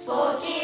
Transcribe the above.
Спокій.